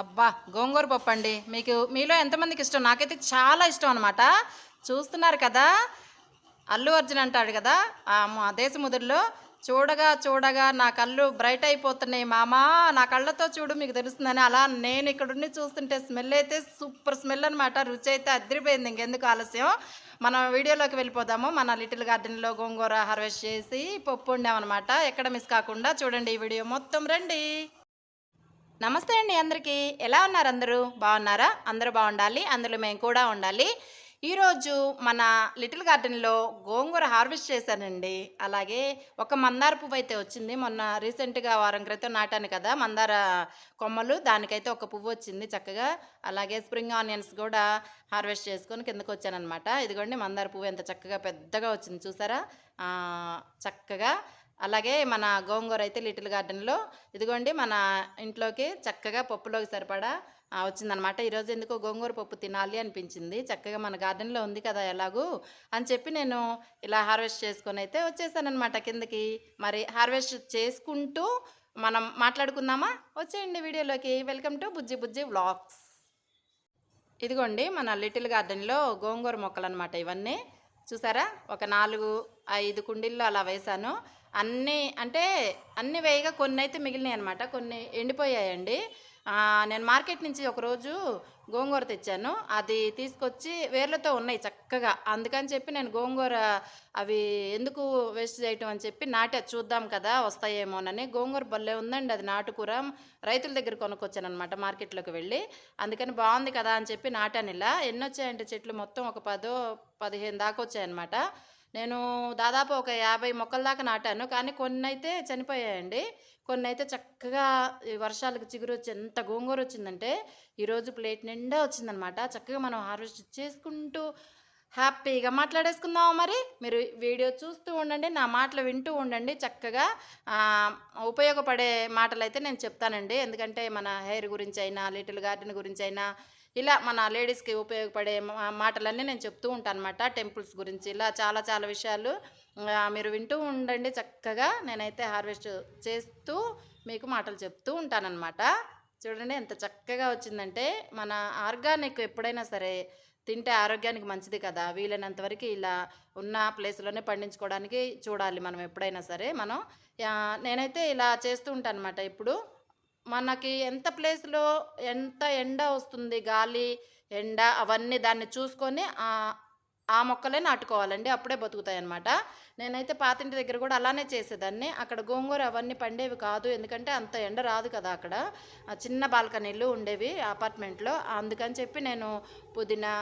అబ్బా గోంగూర పప్పు అండి. మీకు మీలో ఎంతమందికి ఇష్టం? నాకైతే చాలా ఇష్టం అనమాట చూస్తున్నారు కదా? అల్లు అర్జున్ అంటాడు కదా ఆ మా దేశముదురులో చూడగా చూడగా నా కళ్ళు బ్రైట్ అయిపోతున్నాయి మామా నా కళ్ళతో చూడు మీకు తెలుస్తుందని అలా నేను ఇక్కడుండి చూస్తుంటే స్మెల్ అయితే సూపర్ స్మెల్ అనమాట రుచి అయితే అదిరిపోయింది. ఇంకెందుకు ఆలస్యం? మనం వీడియోలోకి వెళ్ళిపోదాము. మన లిటిల్ గార్డెన్లో గోంగూర హార్వెస్ట్ చేసి పప్పు ఉండామన్నమాట ఎక్కడ మిస్ కాకుండా చూడండి ఈ వీడియో మొత్తం రండి. నమస్తే అండి అందరికీ. ఎలా ఉన్నారు అందరూ? బాగున్నారా? అందరూ బాగుండాలి. అందులో మేము కూడా ఉండాలి. ఈరోజు మన లిటిల్ గార్డెన్లో గోంగూర హార్వెస్ట్ చేశానండి. అలాగే ఒక మందార పువ్వు అయితే వచ్చింది. మొన్న రీసెంట్గా వారం క్రితం నాటాను కదా మందార కొమ్మలు. దానికైతే ఒక పువ్వు వచ్చింది చక్కగా. అలాగే స్ప్రింగ్ ఆనియన్స్ కూడా హార్వెస్ట్ చేసుకొని కిందకు వచ్చానమాట ఇదిగోండి మందార పువ్వు ఎంత చక్కగా పెద్దగా వచ్చింది చూసారా? చక్కగా అలాగే మన గోంగూర అయితే లిటిల్ గార్డెన్లో. ఇదిగోండి మన ఇంట్లోకి చక్కగా పప్పులోకి సరిపడా వచ్చిందనమాట ఈరోజు ఎందుకో గోంగూర పప్పు తినాలి అనిపించింది. చక్కగా మన గార్డెన్లో ఉంది కదా ఎలాగూ అని చెప్పి నేను ఇలా హార్వెస్ట్ చేసుకొని అయితే వచ్చేసానమాట కిందకి. మరి హార్వెస్ట్ చేసుకుంటూ మనం మాట్లాడుకుందామా? వచ్చేయండి వీడియోలోకి. Welcome to Bujji Bujji vlogs. ఇదిగోండి మన లిటిల్ గార్డెన్లో గోంగూర మొక్కలు అనమాట ఇవన్నీ. చూసారా? ఒక నాలుగు ఐదు కుండీల్లో అలా వేశాను. అన్నీ అంటే అన్ని వేయగా కొన్ని అయితే మిగిలినాయి అనమాట కొన్ని ఎండిపోయాయండి. నేను మార్కెట్ నుంచి ఒకరోజు గోంగూర తెచ్చాను. అది తీసుకొచ్చి వేర్లతో ఉన్నాయి చక్కగా. అందుకని చెప్పి నేను గోంగూర అవి ఎందుకు వేస్ట్ చేయటం అని చెప్పి నాటే చూద్దాం కదా వస్తాయేమోనని. గోంగూర భలే ఉందండి అది నాటుకూర. రైతుల దగ్గర కొనుక్కొచ్చాను అనమాట మార్కెట్లోకి వెళ్ళి. అందుకని బాగుంది కదా అని చెప్పి నాటాను ఇలా. ఎన్ని వచ్చాయంటే చెట్లు మొత్తం ఒక పదో పదిహేను దాకా వచ్చాయన్నమాట. నేను దాదాపు ఒక యాభై మొక్కల దాకా నాటాను. కానీ కొన్ని అయితే చనిపోయాయండి. కొన్ని అయితే చక్కగా వర్షాలకు చిగురు వచ్చి ఎంత గోంగూర వచ్చిందంటే ఈరోజు ప్లేట్ నిండా వచ్చిందనమాట చక్కగా మనం హార్వెస్ట్ చేసుకుంటూ హ్యాపీగా మాట్లాడేసుకుందాం మరి? మీరు వీడియో చూస్తూ ఉండండి నా మాటలు వింటూ ఉండండి. చక్కగా ఉపయోగపడే మాటలు అయితే నేను చెప్తానండి. ఎందుకంటే మన హెయిర్ గురించి అయినా లిటిల్ గార్డెన్ గురించి అయినా ఇలా మన లేడీస్కి ఉపయోగపడే మా- మాటలన్నీ నేను చెప్తూ ఉంటాను అనమాట టెంపుల్స్ గురించి. ఇలా చాలా చాలా విషయాలు మీరు వింటూ ఉండండి చక్కగా. నేనైతే హార్వెస్ట్ చేస్తూ మీకు మాటలు చెప్తూ ఉంటానన్నమాట చూడండి ఎంత చక్కగా వచ్చిందంటే మన ఆర్గానిక్ ఎప్పుడైనా సరే తింటే ఆరోగ్యానికి మంచిది కదా. వీలైనంత వరకు ఇలా ఉన్న ప్లేస్లోనే పండించుకోవడానికి చూడాలి మనం ఎప్పుడైనా సరే మనం. నేనైతే ఇలా చేస్తూ ఉంటాను అనమాట ఇప్పుడు మనకి ఎంత ప్లేస్లో ఎంత ఎండ వస్తుంది గాలి ఎండ అవన్నీ దాన్ని చూసుకొని ఆ మొక్కలే నాటుకోవాలండి. అప్పుడే బతుకుతాయి అనమాట నేనైతే పాతింటి దగ్గర కూడా అలానే చేసేదాన్ని. అక్కడ గోంగూర అవన్నీ పండేవి కాదు. ఎందుకంటే అంత ఎండ రాదు కదా అక్కడ. చిన్న బాల్కనీలు ఉండేవి అపార్ట్మెంట్లో. అందుకని చెప్పి నేను పుదీనా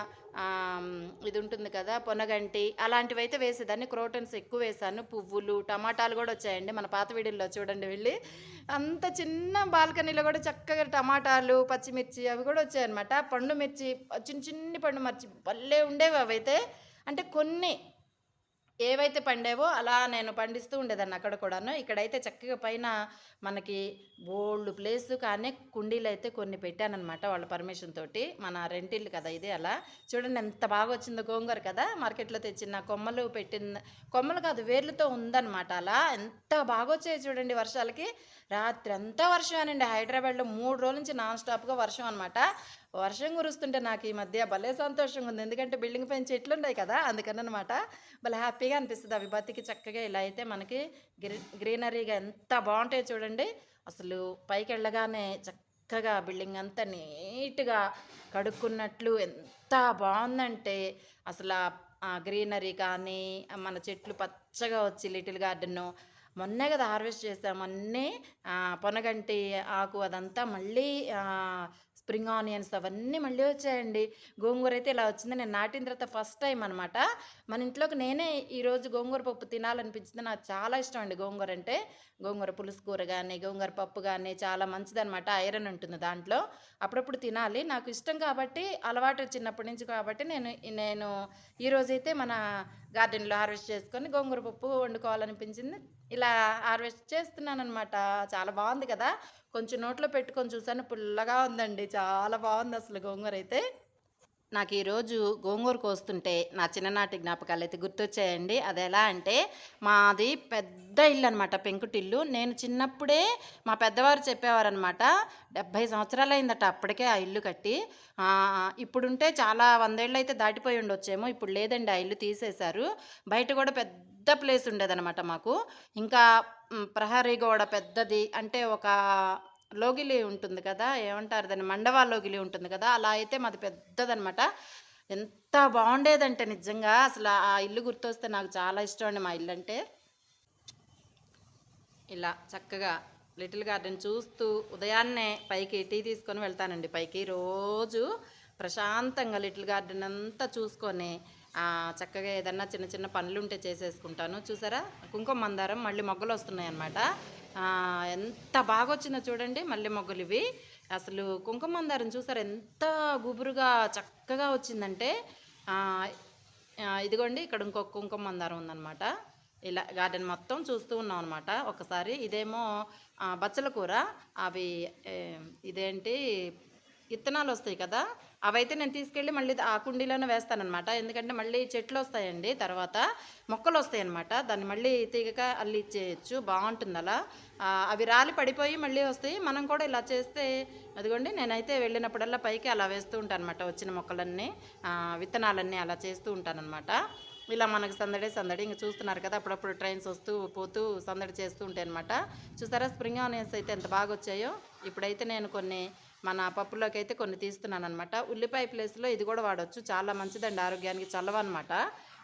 ఇది ఉంటుంది కదా పొనగంటి అలాంటివి అయితే వేసేదాన్ని. క్రోటన్స్ ఎక్కువ వేసాను. పువ్వులు టమాటాలు కూడా వచ్చాయండి మన పాత వీడియోలో చూడండి వెళ్ళి. అంత చిన్న బాల్కనీలో కూడా చక్కగా టమాటాలు పచ్చిమిర్చి అవి కూడా వచ్చాయన్నమాట. పండు మిర్చి చిన్న చిన్ని పండు మిర్చి భలే ఉండేవి అవైతే అంటే కొన్ని ఏవైతే పండేవో అలా నేను పండిస్తూ ఉండేదాన్ని అక్కడ కూడాను. ఇక్కడైతే చక్కగా పైన మనకి బోల్డ్ ప్లేస్ కానీ కుండీలు అయితే కొన్ని పెట్టానమాట వాళ్ళ పర్మిషన్ తోటి. మన రెంటిల్లు కదా ఇది అలా. చూడండి ఎంత బాగా వచ్చిందో గోంగూర కదా. మార్కెట్లో తెచ్చిన కొమ్మలు పెట్టిన కొమ్మలు కాదు వేర్లతో ఉందన్నమాట అలా. ఎంత బాగా వచ్చాయి చూడండి వర్షాలకి. రాత్రి అంతా వర్షమేనండి. హైదరాబాద్లో మూడు రోజుల నుంచి నాన్ స్టాప్గా వర్షం అనమాట వర్షం కురుస్తుంటే నాకు ఈ మధ్య భలే సంతోషంగా ఉంది. ఎందుకంటే బిల్డింగ్ పైన చెట్లు ఉన్నాయి కదా అందుకని అనమాట భలే హ్యాపీగా అనిపిస్తుంది అవి బతికి చక్కగా ఇలా అయితే మనకి గ్రీ గ్రీనరీగా ఎంత బాగుంటాయో చూడండి. అసలు పైకి వెళ్ళగానే చక్కగా బిల్డింగ్ అంతా నీట్గా కడుక్కున్నట్లు ఎంత బాగుందంటే అసలు ఆ గ్రీనరీ కానీ మన చెట్లు పచ్చగా వచ్చి లిటిల్ గార్డెన్ మొన్నే కదా హార్వెస్ట్ చేసాం. మొన్నే పొనగంటి ఆకు అదంతా మళ్ళీ స్ప్రింగ్ ఆనియన్స్ అవన్నీ మళ్ళీ వచ్చాయండి. గోంగూర అయితే ఇలా వచ్చింది. నేను నాటిన తర్వాత ఫస్ట్ టైం అనమాట మన ఇంట్లోకి నేనే ఈరోజు గోంగూర పప్పు తినాలనిపించింది. నాకు చాలా ఇష్టం అండి గోంగూర అంటే. గోంగూర పులుసు కూర కానీ గోంగూర పప్పు కానీ చాలా మంచిదనమాట ఐరన్ ఉంటుంది దాంట్లో. అప్పుడప్పుడు తినాలి. నాకు ఇష్టం కాబట్టి అలవాటు చిన్నప్పటి నుంచి కాబట్టి నేను నేను ఈరోజైతే మన గార్డెన్లో హార్వెస్ట్ చేసుకొని గోంగూర పప్పు వండుకోవాలనిపించింది. ఇలా హార్వెస్ట్ చేస్తున్నాను అనమాట చాలా బాగుంది కదా. కొంచెం నోట్లో పెట్టుకొని చూసాను పుల్లగా ఉందండి. చాలా బాగుంది అసలు గోంగూర అయితే. నాకు ఈరోజు గోంగూర కోస్తుంటే నా చిన్ననాటి జ్ఞాపకాలు అయితే గుర్తొచ్చాయండి. అది ఎలా అంటే మాది పెద్ద ఇల్లు అనమాట పెంకుటిల్లు. నేను చిన్నప్పుడే మా పెద్దవారు చెప్పేవారనమాట డెబ్భై సంవత్సరాలు అయిందట అప్పటికే ఆ ఇల్లు కట్టి. ఇప్పుడుంటే చాలా వందేళ్ళు అయితే దాటిపోయి ఉండొచ్చేమో ఇప్పుడు లేదండి ఆ ఇల్లు తీసేశారు. బయట కూడా పెద్ద ప్లేస్ ఉండేదన్నమాట మాకు. ఇంకా ప్రహరీ గోడ పెద్దది అంటే ఒక లోగిలి ఉంటుంది కదా ఏమంటారు దాన్ని? మండవా లోగిలి ఉంటుంది కదా అలా అయితే మాది పెద్దదనమాట. ఎంత బాగుండేదంటే నిజంగా అసలు ఆ ఇల్లు గుర్తొస్తే నాకు చాలా ఇష్టం అండి మా ఇల్లు అంటే ఇలా చక్కగా లిటిల్ గార్డెన్ చూస్తూ ఉదయాన్నే పైకి టీ తీసుకొని వెళ్తానండి. పైకి రోజు ప్రశాంతంగా లిటిల్ గార్డెన్ అంతా చూసుకొని చక్కగా ఏదన్నా చిన్న చిన్న పనులు ఉంటే చేసేసుకుంటాను. చూసారా? కుంకుమ మందారం మళ్ళీ మొగ్గలు వస్తున్నాయి అనమాట ఎంత బాగా వచ్చిందో చూడండి మళ్ళీ మొగ్గలు ఇవి అసలు కుంకుమందారం చూసారు ఎంత గుబురుగా చక్కగా వచ్చిందంటే ఇదిగోండి ఇక్కడ ఇంకొక కుంకుమందారం ఉందన్నమాట. ఇలా గార్డెన్ మొత్తం చూస్తూ ఉన్నాం అనమాట ఒకసారి ఇదేమో బచ్చల కూర. అవి ఇదేంటి విత్తనాలు వస్తాయి కదా అవైతే నేను తీసుకెళ్ళి మళ్ళీ ఆ కుండీలోనే వేస్తానమాట ఎందుకంటే మళ్ళీ చెట్లు వస్తాయండి తర్వాత మొక్కలు వస్తాయి అనమాట దాన్ని మళ్ళీ తీగక అల్లి ఇచ్చేయచ్చు బాగుంటుంది అలా. అవి రాలి పడిపోయి మళ్ళీ వస్తాయి. మనం కూడా ఇలా చేస్తే అదిగోండి నేనైతే వెళ్ళినప్పుడల్లా పైకి అలా వేస్తూ ఉంటాను అనమాట వచ్చిన మొక్కలన్నీ విత్తనాలన్నీ అలా చేస్తూ ఉంటానమాట ఇలా మనకు సందడి సందడి ఇంకా చూస్తున్నారు కదా అప్పుడప్పుడు ట్రైన్స్ వస్తూ పోతూ సందడి చేస్తూ ఉంటాయి అనమాట చూసారా స్ప్రింగ్ ఆనియన్స్ అయితే ఎంత బాగా వచ్చాయో ఇప్పుడైతే నేను కొన్ని మన పప్పులోకి అయితే కొన్ని తీస్తున్నాను అనమాట ఉల్లిపాయ ప్లేస్లో ఇది కూడా వాడవచ్చు చాలా మంచిదండి ఆరోగ్యానికి చల్లవన్నమాట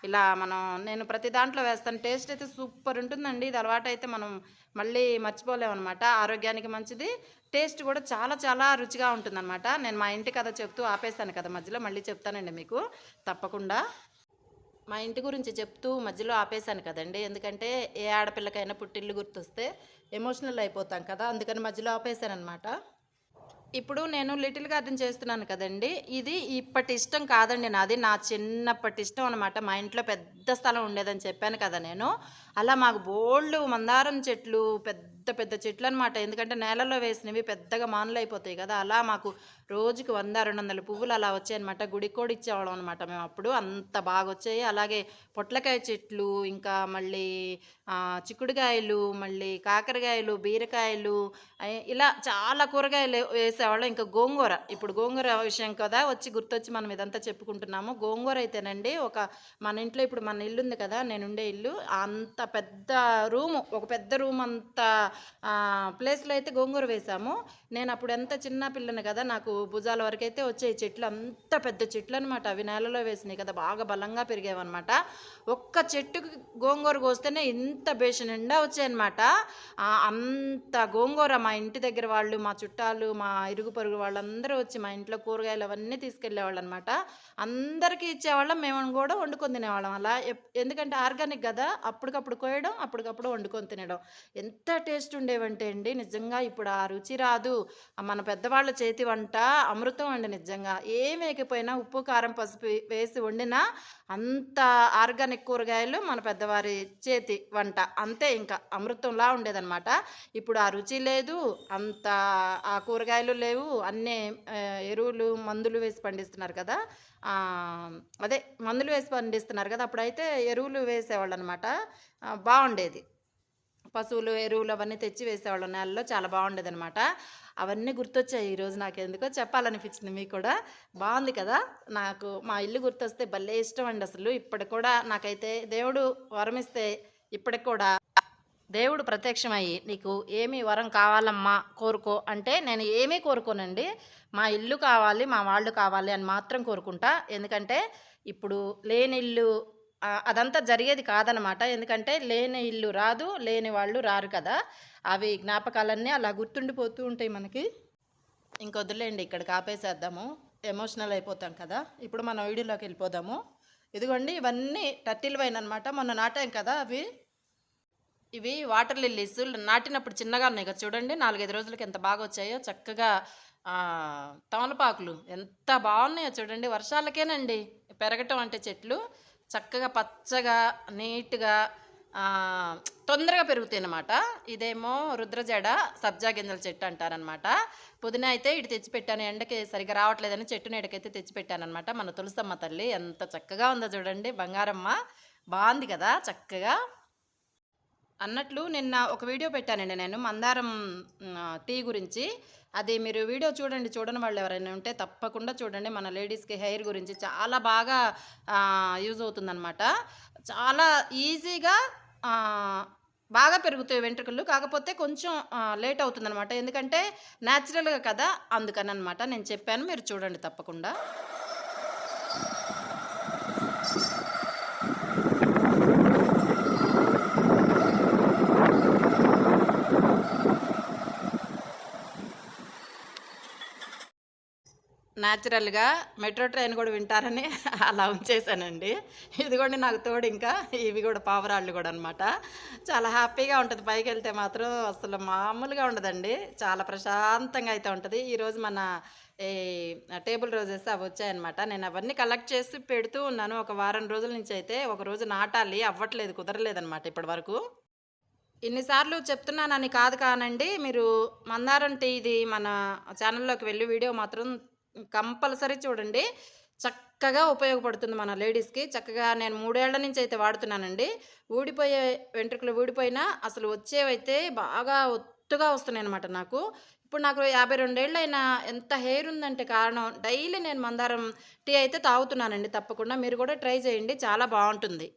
ఇలా మనం నేను ప్రతి దాంట్లో వేస్తాను. టేస్ట్ అయితే సూపర్ ఉంటుందండి. ఇది అలవాటు అయితే మనం మళ్ళీ మర్చిపోలేమన్నమాట. ఆరోగ్యానికి మంచిది. టేస్ట్ కూడా చాలా చాలా రుచిగా ఉంటుందన్నమాట. నేను మా ఇంటి కథ చెప్తూ ఆపేస్తాను కదా మధ్యలో. మళ్ళీ చెప్తానండి మీకు. తప్పకుండా. మా ఇంటి గురించి చెప్తూ మధ్యలో ఆపేశాను కదండి. ఎందుకంటే ఏ ఆడపిల్లకైనా పుట్టిల్లు గుర్తొస్తే ఎమోషనల్ అయిపోతాం కదా. అందుకని మధ్యలో ఆపేశాను అనమాట ఇప్పుడు నేను లిటిల్ గార్డెన్ చేస్తున్నాను కదండి. ఇది ఇప్పటి ఇష్టం కాదండి నాది. నా చిన్నప్పటి ఇష్టం అనమాట మా ఇంట్లో పెద్ద స్థలం ఉండేదని చెప్పాను కదా నేను. అలా మాకు బోళ్ళు మందారం చెట్లు పెద్ద పెద్ద చెట్లు అనమాట ఎందుకంటే నేలలో వేసినవి పెద్దగా మానులు అయిపోతాయి కదా. అలా మాకు రోజుకి వంద రెండు వందల పువ్వులు అలా వచ్చాయన్నమాట. గుడికి కూడా ఇచ్చేవాళ్ళం అనమాట మేము అప్పుడు. అంత బాగా వచ్చాయి అలాగే పొట్లకాయ చెట్లు ఇంకా మళ్ళీ చిక్కుడుకాయలు మళ్ళీ కాకరకాయలు బీరకాయలు ఇలా చాలా కూరగాయలు వేసేవాళ్ళం. ఇంకా గోంగూర. ఇప్పుడు గోంగూర విషయం కదా వచ్చి గుర్తొచ్చి మనం ఇదంతా చెప్పుకుంటున్నాము. గోంగూర అయితేనండి ఒక మన ఇంట్లో ఇప్పుడు మన ఇల్లు ఉంది కదా నేను ఉండే ఇల్లు. అంత పెద్ద రూము ఒక పెద్ద రూమ్ అంత ప్లేస్లో అయితే గోంగూర వేసాము. నేను అప్పుడు ఎంత చిన్న పిల్లని కదా నాకు భుజాల వరకు అయితే వచ్చే చెట్లు అంత పెద్ద చెట్లు అనమాట అవి నేలలో వేసినాయి కదా బాగా బలంగా పెరిగేవన్నమాట. ఒక్క చెట్టుకి గోంగూర కోస్తేనే ఇంత బేష నిండా వచ్చాయన్నమాట. అంత గోంగూర మా ఇంటి దగ్గర వాళ్ళు మా చుట్టాలు మా ఇరుగు పొరుగు వాళ్ళందరూ వచ్చి మా ఇంట్లో కూరగాయలు అవన్నీ తీసుకెళ్ళేవాళ్ళు అనమాట అందరికీ ఇచ్చేవాళ్ళం మేము కూడా వండుకొని తినేవాళ్ళం అలా. ఎప్- ఎందుకంటే ఆర్గానిక్ కదా అప్పటికప్పుడు కోయడం అప్పటికప్పుడు వండుకొని తినడం. ఎంత టేస్ట్ ఉండేవంటే అండి నిజంగా ఇప్పుడు ఆ రుచి రాదు. మన పెద్దవాళ్ళ చేతి వంట అమృతం అండి నిజంగా. ఏం వేయకపోయినా ఉప్పు కారం పసుపు వేసి వండినా అంత ఆర్గానిక్ కూరగాయలు మన పెద్దవారి చేతి వంట. అంతే ఇంకా అమృతంలా ఉండేదన్నమాట. ఇప్పుడు ఆ రుచి లేదు అంత ఆ కూరగాయలు లేవు అన్నీ ఎరువులు మందులు వేసి పండిస్తున్నారు కదా. అదే మందులు వేసి పండిస్తున్నారు కదా అప్పుడైతే ఎరువులు వేసేవాళ్ళు అనమాట బాగుండేది. పశువులు ఎరువులు అవన్నీ తెచ్చి వేసేవాళ్ళు నేలలో చాలా బాగుండేది అనమాట అవన్నీ గుర్తొచ్చాయి ఈరోజు నాకు ఎందుకో చెప్పాలనిపించింది మీకు కూడా. బాగుంది కదా నాకు మా ఇల్లు గుర్తొస్తే భలే ఇష్టం అండి అసలు. ఇప్పటికి కూడా నాకైతే దేవుడు వరమిస్తే ఇప్పటికి కూడా దేవుడు ప్రత్యక్షమయ్యి నీకు ఏమి వరం కావాలమ్మా కోరుకో అంటే నేను ఏమీ కోరుకోనండి. మా ఇల్లు కావాలి మా వాళ్ళు కావాలి అని మాత్రం కోరుకుంటా. ఎందుకంటే ఇప్పుడు లేని ఇల్లు అదంతా జరిగేది కాదనమాట ఎందుకంటే లేని ఇల్లు రాదు లేని వాళ్ళు రారు కదా. అవి జ్ఞాపకాలన్నీ అలా గుర్తుండిపోతూ ఉంటాయి మనకి. ఇంకొద్దులేండి ఇక్కడ కాపేసేద్దాము ఎమోషనల్ అయిపోతాం కదా. ఇప్పుడు మనం వీడియోలోకి వెళ్ళిపోదాము. ఇదిగోండి ఇవన్నీ టర్టిల్ వైన్ అనమాట మొన్న నాటాం కదా అవి. ఇవి వాటర్ లిల్లీస్ నాటినప్పుడు చిన్నగా ఉన్నాయి కదా చూడండి నాలుగైదు రోజులకి ఎంత బాగా వచ్చాయో. చక్కగా తమలపాకులు ఎంత బాగున్నాయో చూడండి. వర్షాలకేనండి. పెరగటం అంటే చెట్లు. చక్కగా పచ్చగా నీట్గా తొందరగా పెరుగుతాయి అన్నమాట ఇదేమో రుద్రజడ సబ్జా గింజల చెట్టు అంటారనమాట పుదీనా అయితే ఇటు తెచ్చిపెట్టాను ఎండకి సరిగా రావట్లేదని చెట్టు నీడకైతే తెచ్చిపెట్టానమాట మన తులసమ్మ తల్లి ఎంత చక్కగా ఉందో చూడండి. బంగారమ్మ బాగుంది కదా చక్కగా. అన్నట్లు నిన్న ఒక వీడియో పెట్టానండి నేను మందారం టీ గురించి. అది మీరు వీడియో చూడండి చూడని వాళ్ళు ఎవరైనా ఉంటే తప్పకుండా చూడండి. మన లేడీస్కి హెయిర్ గురించి చాలా బాగా యూజ్ అవుతుందన్నమాట. చాలా ఈజీగా బాగా పెరుగుతాయి వెంట్రుకలు. కాకపోతే కొంచెం లేట్ అవుతుందన్నమాట. ఎందుకంటే న్యాచురల్గా కదా అందుకని అనమాట నేను చెప్పాను. మీరు చూడండి తప్పకుండా. న్యాచురల్గా మెట్రో ట్రైన్ కూడా వింటారని అలా ఉంచేసానండి. ఇదిగోండి నాకు తోడు ఇంకా ఇవి కూడా పావురాళ్ళు కూడా అనమాట చాలా హ్యాపీగా ఉంటుంది. పైకి వెళ్తే మాత్రం అసలు మామూలుగా ఉండదండి. చాలా ప్రశాంతంగా అయితే ఉంటుంది. ఈరోజు మన ఈ టేబుల్ రోజెస్ అవి వచ్చాయన్నమాట. నేను అవన్నీ కలెక్ట్ చేసి పెడుతూ ఉన్నాను. ఒక వారం రోజుల నుంచి అయితే ఒక రోజు నాటాలి. అవ్వట్లేదు కుదరలేదన్నమాట ఇప్పటి వరకు. ఇన్నిసార్లు చెప్తున్నానని కాదు కానండి మీరు మందారం టీ ఇది మన ఛానల్లోకి వెళ్ళి వీడియో మాత్రం కంపల్సరీ చూడండి. చక్కగా ఉపయోగపడుతుంది మన లేడీస్కి. చక్కగా నేను మూడేళ్ళ నుంచి అయితే వాడుతున్నానండి. ఊడిపోయే వెంట్రుకలు ఊడిపోయినా అసలు వచ్చేవైతే బాగా ఒత్తుగా వస్తున్నాయి అనమాట నాకు. ఇప్పుడు నాకు యాభై రెండేళ్ళు అయినా ఎంత హెయిర్ ఉందంటే కారణం డైలీ నేను మందారం టీ అయితే తాగుతున్నానండి తప్పకుండా. మీరు కూడా ట్రై చేయండి చాలా బాగుంటుంది.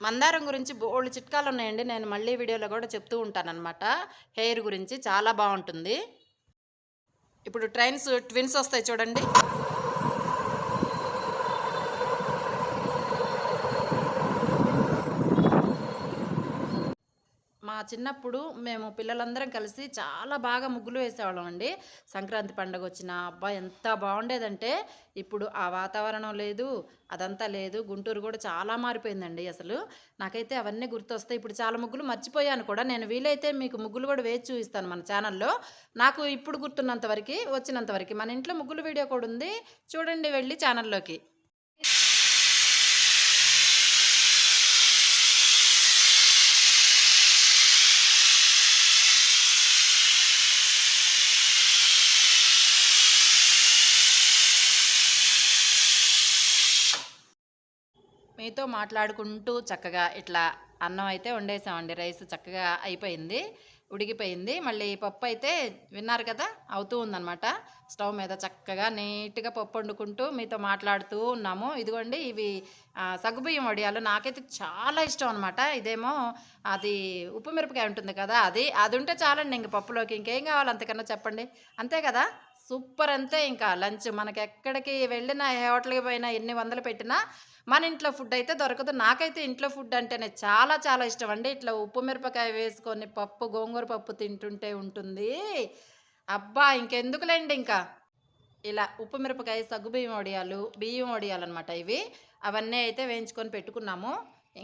మందారం గురించి బోల్డ్ చిట్కాలు ఉన్నాయండి నేను మళ్ళీ వీడియోలో కూడా చెప్తూ ఉంటానన్నమాట. హెయిర్ గురించి చాలా బాగుంటుంది. ఇప్పుడు ట్రైన్స్ ట్విన్స్ వస్తాయి చూడండి. చిన్నప్పుడు మేము పిల్లలందరం కలిసి చాలా బాగా ముగ్గులు వేసేవాళ్ళం అండి. సంక్రాంతి పండుగ వచ్చిన అబ్బా ఎంత బాగుండేదంటే ఇప్పుడు ఆ వాతావరణం లేదు అదంతా లేదు గుంటూరు కూడా చాలా మారిపోయిందండి అసలు. నాకైతే అవన్నీ గుర్తొస్తాయి. ఇప్పుడు చాలా ముగ్గులు మర్చిపోయాను కూడా. నేను వీలైతే మీకు ముగ్గులు కూడా వేసి చూపిస్తాను మన ఛానల్లో. నాకు ఇప్పుడు గుర్తున్నంత వరకు వచ్చినంత వరకు మన ఇంట్లో ముగ్గులు వీడియో కూడా ఉంది. చూడండి వెళ్ళి ఛానల్లోకి. మీతో మాట్లాడుకుంటూ చక్కగా ఇట్లా అన్నం అయితే వండేసామండి. రైస్ చక్కగా అయిపోయింది ఉడికిపోయింది. మళ్ళీ పప్పు అయితే విన్నారు కదా అవుతూ ఉందన్నమాట. స్టవ్ మీద చక్కగా నీట్గా పప్పు వండుకుంటూ మీతో మాట్లాడుతూ ఉన్నాము. ఇదిగోండి ఇవి సగ్గుబియ్యం వడియాలు నాకైతే చాలా ఇష్టం అనమాట ఇదేమో అది ఉప్పు మిరపకాయ ఉంటుంది కదా అది అది ఉంటే చాలండి ఇంక పప్పులోకి. ఇంకేం కావాలి అంతకన్నా చెప్పండి. అంతే కదా? సూపర్ అంతే ఇంకా లంచ్. మనకి ఎక్కడికి వెళ్ళినా హోటల్కి పోయినా ఎన్ని వందలు పెట్టినా మన ఇంట్లో ఫుడ్ అయితే దొరకదు. నాకైతే ఇంట్లో ఫుడ్ అంటేనే చాలా చాలా ఇష్టం అండి. ఇట్లా ఉప్పు మిరపకాయ వేసుకొని పప్పు గోంగూర పప్పు తింటుంటే ఉంటుంది. అబ్బా ఇంకెందుకులేండి ఇంకా. ఇలా ఉప్పు మిరపకాయ సగ్గు బియ్యం వడియాలు బియ్యం వడియాలు అనమాట ఇవి. అవన్నీ అయితే వేయించుకొని పెట్టుకున్నాము.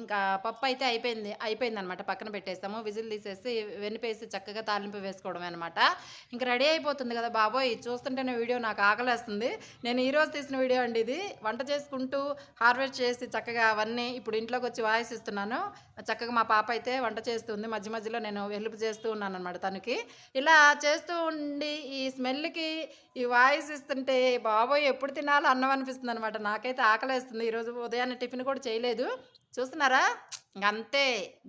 ఇంకా పప్పు అయితే అయిపోయింది అయిపోయింది అనమాట పక్కన పెట్టేస్తాము. విజిల్ తీసేసి వెనిపేసి చక్కగా తాలింపు వేసుకోవడం అనమాట. ఇంకా రెడీ అయిపోతుంది కదా బాబోయ్ చూస్తుంటేనే వీడియో నాకు ఆకలేస్తుంది. నేను ఈరోజు తీసిన వీడియో అండి ఇది. వంట చేసుకుంటూ హార్వెస్ట్ చేసి చక్కగా అవన్నీ ఇప్పుడు ఇంట్లోకి వచ్చి వాయిస్ ఇస్తున్నాను. చక్కగా మా పాప అయితే వంట చేస్తుంది. మధ్య మధ్యలో నేను హెల్ప్ చేస్తూ ఉన్నాను అనమాట తనకి. ఇలా చేస్తూ ఉండి ఈ స్మెల్కి ఈ వాయిస్ ఇస్తుంటే బాబోయ్ ఎప్పుడు తినాలో అన్నం అనిపిస్తుంది అనమాట నాకైతే ఆకలేస్తుంది. ఈరోజు ఉదయాన్నే టిఫిన్ కూడా చేయలేదు. చూస్తున్నారా? అంతే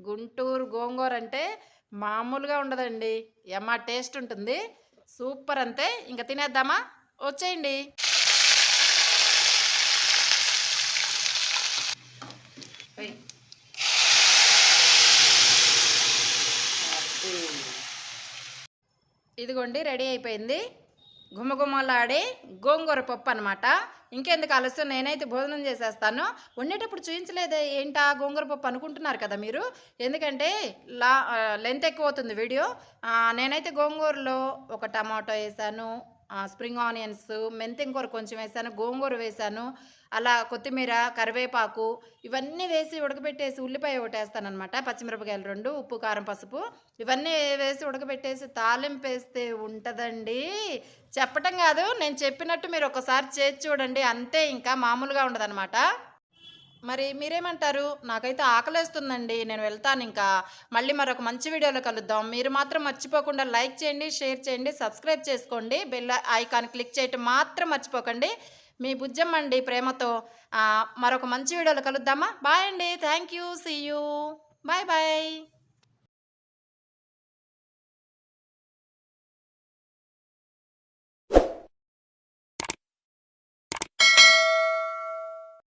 గుంటూరు గోంగూర అంటే మామూలుగా ఉండదండి. ఎమ్మ టేస్ట్ ఉంటుంది. సూపర్ అంతే. ఇంకా తినేద్దామా? వచ్చేయండి. ఇదిగోండి రెడీ అయిపోయింది. గుమ్మగుమ్మలాడే గోంగూర పప్పు అనమాట ఇంకెందుకు ఆలస్యం? నేనైతే భోజనం చేసేస్తాను. వండేటప్పుడు చూపించలేదే ఏంటా గోంగూర పప్పు అనుకుంటున్నారు కదా మీరు? ఎందుకంటే లా లెంత్ ఎక్కువ అవుతుంది వీడియో. నేనైతే గోంగూరలో ఒక టమాటో వేసాను స్ప్రింగ్ ఆనియన్స్ మెంతింకూర కొంచెం వేసాను గోంగూర వేసాను అలా కొత్తిమీర కరివేపాకు ఇవన్నీ వేసి ఉడకబెట్టేసి ఉల్లిపాయ ఒకటి వేస్తానమాట పచ్చిమిరపకాయలు రెండు ఉప్పు కారం పసుపు ఇవన్నీ వేసి ఉడకబెట్టేసి తాలింపు వేస్తే ఉంటుందండి. చెప్పటం కాదు నేను చెప్పినట్టు మీరు ఒకసారి చేసి చూడండి అంతే ఇంకా మామూలుగా ఉండదన్నమాట. మరి మీరేమంటారు? నాకైతే ఆకలేస్తుందండి. నేను వెళ్తాను ఇంకా. మళ్ళీ మరొక మంచి వీడియోలో కలుద్దాం. మీరు మాత్రం మర్చిపోకుండా లైక్ చేయండి షేర్ చేయండి సబ్స్క్రైబ్ చేసుకోండి. బెల్ ఐకాన్ క్లిక్ చేయటం మాత్రం మర్చిపోకండి. మీ బుజ్జమ్మండి ప్రేమతో మరొక మంచి వీడియోలో కలుద్దామా? బాయ్ అండి. Thank you see you. Bye bye.